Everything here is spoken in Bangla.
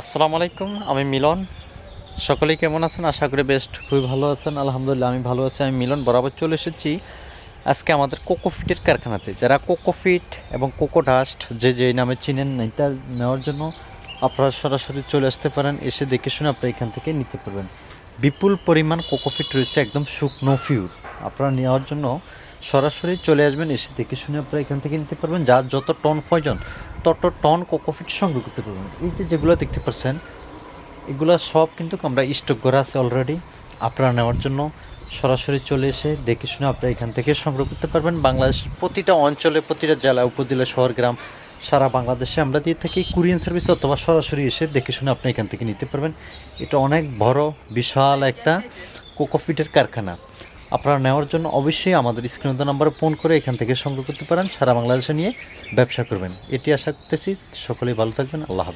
আসসালামু আলাইকুম, আমি মিলন। সকলেই কেমন আছেন? আশা করি বেস্ট, খুবই ভালো আছেন। আলহামদুলিল্লাহ, আমি ভালো আছি। আমি মিলন বরাবর চলে এসেছি। আজকে আমাদের কোকোফিটের কারখানাতে। যারা কোকোফিট এবং কোকো ডাস্ট যে যে নামে চিনেন এটা নেওয়ার জন্য আপনারা সরাসরি চলে আসতে পারেন। এসে দেখে শুনে আপনারা এখান থেকে নিতে পারবেন। বিপুল পরিমাণ কোকোফিট রয়েছে, একদম শুকনো ফিউর। আপনারা নেওয়ার জন্য সরাসরি চলে আসবেন, এসে দেখে শুনে আপনারা এখান থেকে নিতে পারবেন। যার যত টন প্রয়োজন তত টন কোকোফিট সংগ্রহ করতে পারবেন। এই যে যেগুলো দেখতে পাচ্ছেন, এগুলো সব কিন্তু আমরা স্টক করা আছে অলরেডি আপনারা নেওয়ার জন্য সরাসরি চলে এসে দেখে শুনে আপনারা এখান থেকে সংগ্রহ করতে পারবেন। বাংলাদেশের প্রতিটা অঞ্চলে, প্রতিটা জেলা, উপজেলা, শহর, গ্রাম, সারা বাংলাদেশে আমরা দিয়ে থাকি কুরিয়ান সার্ভিস অথবা সরাসরি এসে দেখে শুনে আপনি এখান থেকে নিতে পারবেন। এটা অনেক বড়, বিশাল একটা কোকোফিটের কারখানা। আপনারা নেওয়ার জন্য অবশ্যই আমাদের স্ক্রিন নাম্বারে ফোন করে এখান থেকে সংগ্রহ করতে পারেন। সারা বাংলাদেশে নিয়ে ব্যবসা করবেন। এটি আশা করতেছি সকলেই ভালো থাকবেন। আল্লাহ হাফেজ।